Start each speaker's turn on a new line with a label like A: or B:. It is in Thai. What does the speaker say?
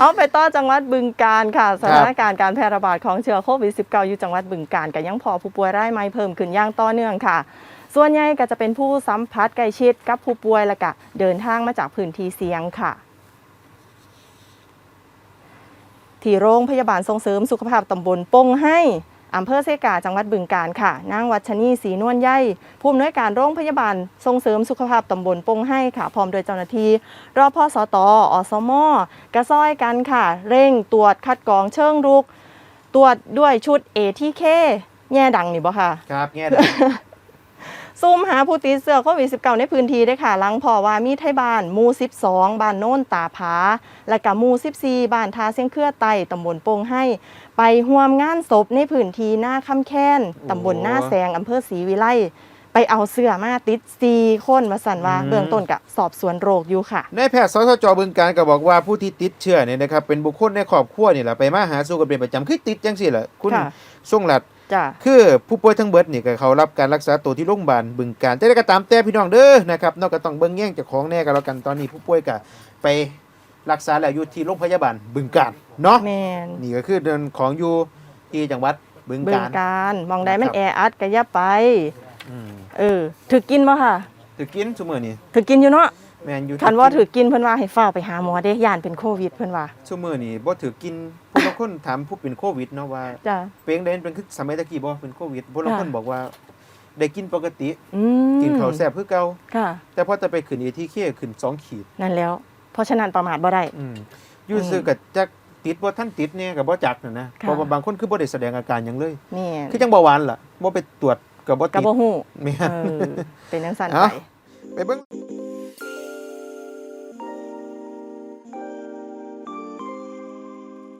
A: เอาไปต่อจังหวัดบึงกาฬค่ะสถานการณ์การแพร่ระบาดของเชื้อโควิด -19 อยู่จังหวัดบึงกาฬก็ยังพอผู้ป่วยรายใหม่เพิ่มขึ้นอย่างต่อเนื่องค่ะ ส่วนใหญ่ก็จะเป็นผู้สัมผัสใกล้ชิดกับผู้ป่วยและก็เดินทางมาจากพื้นที่เสี่ยงค่ะที่โรงพยาบาลส่งเสริมสุขภาพตำบลปงให้ อำเภอเซกาจังหวัดบึงกาฬค่ะนางวัชนีศรีนวลใยผู้อำนวยการโรงพยาบาลส่งเสริมสุขภาพตำบลปงให้ค่ะ พร้อมโดยเจ้าหน้าที่รอพอสตออสมอกระซ้อยกันค่ะ เร่งตรวจคัดกรองเชิงรุก ตรวจด้วยชุด ATK แง่ดังนี่บ่ค่ะ
B: ครับแง่ดัง
A: ซุ่มหาผู้ติดเชื้อโควิด -19 ในพื้นที่ได้ค่ะหลังพอว่ามีไทยบ้านหมู่12 บ้านโน่นตาผา และกับหมู่14 บ้านทาเสียงเครือไตตำบลโปงให้ ไปห่วมงานศพในพื้นที่หน้าคำแค้นตำบลหน้าแสงอำเภอศรีวิไลไปเอาเสื้อมาติดซีคนมาสั่นว่า
B: อืม
A: เบื้องต้นกับสอบสวนโรคอยู่ค่ะ
B: นายแพทย์สสจบึงการก็บอกว่าผู้ที่ติดเชื้อเนี่ยนะครับเป็นบุคคลในครอบครัวนี่แหละไปมาหาสู่กันเป็นประจำคือติดจังซี่แหละคุณ
A: ค่ะ
B: ทรงหลัด
A: จ้ะ
B: คือผู้ป่วยทั้งเบิดนี่ก็เขารับการรักษาตัวที่โรงพยาบาลบึงการแต่ได้ก็ตามแต่พี่น้องเด้อนะครับนอกจากต้องเบิ่งแย่งเจากของแน่กันแล้วกันตอนนี้ผู้ป่วยก็ไปรักษาแล้วอยู่ที่โรงพยาบาลบึงการเนาะ
A: แมน
B: นี่ก็คือเดินของอยู่ที่จังหวัดบึง
A: บึง
B: การ
A: การมองได้มัน
B: นะครับ
A: แออัดก็อย่าไป
B: อืม
A: เออถือกินบ่ค่ะ
B: ถือกินซุมื้อนี้
A: ถือกินอยู่เนาะ
B: แม่นอยู่
A: คันว่าถือกินเพิ่นว่าให้ฝ้าวไปหาหมอเด้ย่านเป็นโควิดเพิ่นว่า
B: ซุมื้อนี้บ่ถือกินผู้บางคนถามผู้เป็นโควิดเนาะว่า
A: จ้ะ
B: เป็นได้เป็นคือสมัยตะกี้บ่เป็นโควิดผู้บางคน
A: ค่ะ
B: บอกว่า ได้กินปกติ
A: อืม
B: กินข้าวแซ่บคือเก่า
A: ค่ะ
B: แต่พอจะไปขึ้น ATK ขึ้นสองขีด
A: นั่นแล้ว เพราะฉะนั้นประมาทบ่ได้
B: อืมอยู่ซื้อกับจักติดบ่ท่านติดเนี่ยกับบ่จักนั่นนะ
A: ค่ะ
B: เพราะว่าบางคนคือบ่ได้แสดงอาการหยังเลย
A: นี่
B: คือจังเบาหวานล่ะบ่ไปตรวจก็บ่
A: กั
B: ติ
A: บ
B: ด
A: บ่ฮู้
B: แม่
A: เอนอเป็นจังซั่น
B: เอ้า
A: ไป
B: ไปเบิ่ง